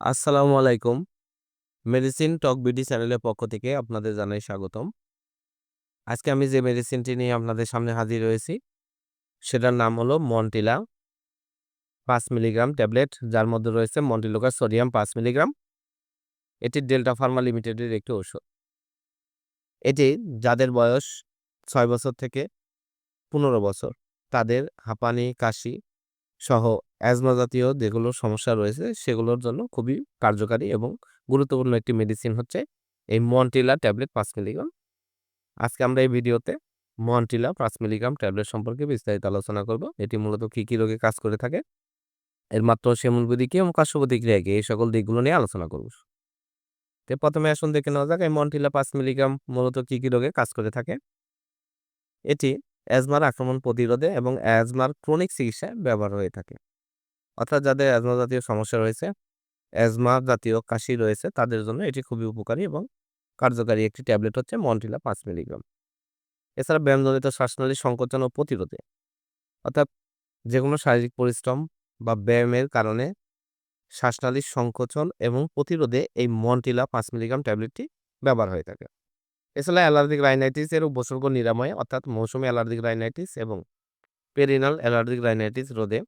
আসসালামু আলাইকুম। মেডিসিন টক বিডি চ্যানেলের পক্ষ থেকে আপনাদের জানাই স্বাগতম। আজকে আমি যে মেডিসিনটি নিয়ে আপনাদের সামনে হাজির হয়েছি, সেটার নাম হলো মন্টিলা পাঁচ মিলিগ্রাম ট্যাবলেট যার মধ্যে রয়েছে মন্টিলোকার সোডিয়াম পাঁচ মিলিগ্রাম এটি ডেল্টা ফার্মা লিমিটেডের একটি ওষুধ এটি যাদের বয়স ছয় বছর থেকে পনেরো বছর, তাদের হাঁপানি, কাশি সহ অ্যাজমা জাতীয় যেগুলো সমস্যা রয়েছে, সেগুলোর জন্য খুবই কার্যকারী এবং গুরুত্বপূর্ণ একটি মেডিসিন হচ্ছে এই মন্টিলা ট্যাবলেট পাঁচ মিলিগ্রাম আজকে আমরা এই ভিডিওতে মন্টিলা পাঁচ মিলিগ্রাম ট্যাবলেট সম্পর্কে বিস্তারিত আলোচনা করব। এটি মূলত কী কী রোগে কাজ করে থাকে, এর মাত্র সেমনবিধি কি এবং কাশ্য প্রতিক্রিয়া এই সকল দিকগুলো নিয়ে আলোচনা করব। তো প্রথমে আসুন দেখে নেওয়া যাক এই মন্টিলা পাঁচ মিলিগ্রাম মূলত কী কী রোগে কাজ করে থাকে। এটি অ্যাজমার আক্রমণ প্রতিরোধে এবং অ্যাজমার ক্রনিক চিকিৎসায় ব্যবহার হয়ে থাকে। অর্থাৎ যাদের অ্যাজমা জাতীয় সমস্যা রয়েছে, অ্যাজমা জাতীয় কাশি রয়েছে, তাদের জন্য এটি খুবই উপকারী এবং কার্যকারী একটি ট্যাবলেট হচ্ছে মন্টিলা পাঁচ মিলিগ্রাম। এছাড়া ব্যায়ামজনিত শ্বাসনালী সংকোচন ও প্রতিরোধে। অর্থাৎ যে কোনো শারীরিক পরিশ্রম বা ব্যায়ামের কারণে শ্বাসনালীর সংকোচন এবং প্রতিরোধে এই মন্টিলা পাঁচ মিলিগ্রাম ট্যাবলেটটি ব্যবহার হয়ে থাকে। এছাড়া অ্যালার্জিক রাইনাইটিস এর উপসর্গ নিরাময়, অর্থাৎ মৌসুমি অ্যালার্জিক রাইনাইটিস এবং পেরিনাল অ্যালার্জিক রাইনাইটিস রোধে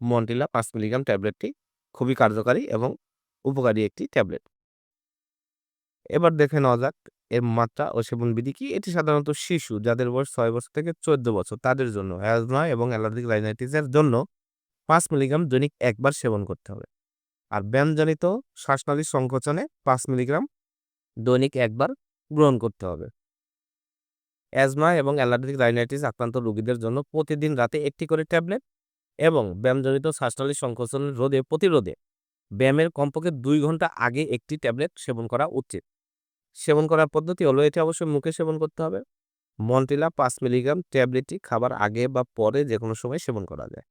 মন্টিলা পাঁচ মিলিগ্রাম ট্যাবলেটটি খুবই কার্যকারী এবং উপকারী একটি ট্যাবলেট। এবার দেখে নেওয়া যাক এর মাত্রা ও সেবন বিধি কি। এটি সাধারণত শিশু যাদের বয়স ছয় বছর থেকে চোদ্দ বছর তাদের জন্য অ্যাজমা এবং অ্যালার্জিক রাইনাইটিসের জন্য পাঁচ মিলিগ্রাম দৈনিক একবার সেবন করতে হবে। আর ব্যায়ামজনিত শ্বাসনালীর সংকোচনে পাঁচ মিলিগ্রাম দৈনিক একবার গ্রহণ করতে হবে। অ্যাজমা এবং অ্যালার্জিক রাইনাইটিস আক্রান্ত রোগীদের জন্য প্রতিদিন রাতে একটি করে ট্যাবলেট এবং ব্যায়ামজনিত শ্বাসনালী সংকোচন রোধে প্রতিরোধে। ব্যায়ামের কমপক্ষে দুই ঘণ্টা আগে একটি ট্যাবলেট সেবন করা উচিত। সেবন করার পদ্ধতি হলো, এটি অবশ্যই মুখে সেবন করতে হবে। মন্টিলা পাঁচ মিলিগ্রাম ট্যাবলেটটি খাবার আগে বা পরে যে কোনো সময় সেবন করা যায়।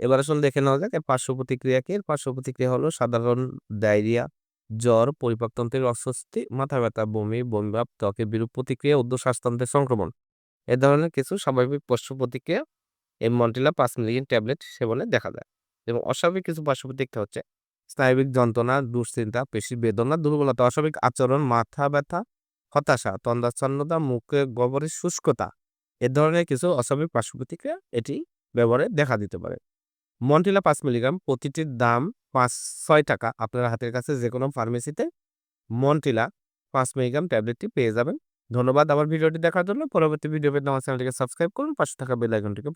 এবার আসলে দেখে নেওয়া যাক, এর পার্শ্ব প্রতিক্রিয়া কি? এর পার্শ্ব প্রতিক্রিয়া হলো সাধারণ ডায়রিয়া জ্বর, পরিপাকতন্ত্রের অস্বস্তি, মাথা ব্যথা, বমি, বমিভাব ত্বকের বিরূপ প্রতিক্রিয়া উদ্ধ শ্বাসতন্ত্রের সংক্রমণ। এ ধরনের কিছু স্বাভাবিক পার্শ্ব প্রতিক্রিয়া এই মন্টিলা পাঁচ মিলিগ্রাম ট্যাবলেট সেবনে দেখা যায় এবং অস্বাভাবিক কিছু পার্শ্ব প্রতিক্রিয়া হচ্ছে স্নায়বিক যন্ত্রণা, দুশ্চিন্তা পেশি বেদনা, দুর্বলতা, অস্বাভাবিক আচরণ, মাথা ব্যথা, হতাশা তন্দাচ্ছন্নতা মুখে গবরের শুষ্কতা। এ ধরনের কিছু অস্বাভাবিক পার্শ্ব প্রতিক্রিয়া এটি ব্যবহারে দেখা দিতে পারে। মন্টিলা পাঁচ মিলিগ্রাম প্রতিটির দাম পাঁচ ছয় টাকা আপনার হাতের কাছে যে কোনো ফার্মেসিতে মন্টিলা পাঁচ মিলিগ্রাম ট্যাবলেটটি পেয়ে যাবেন। ধন্যবাদ আমার ভিডিওটি দেখার জন্য। পরবর্তী ভিডিও পেতে আমার চ্যানেলটিকে সাবস্ক্রাইব করুন। পাশে থাকা বেল আইকনটিকে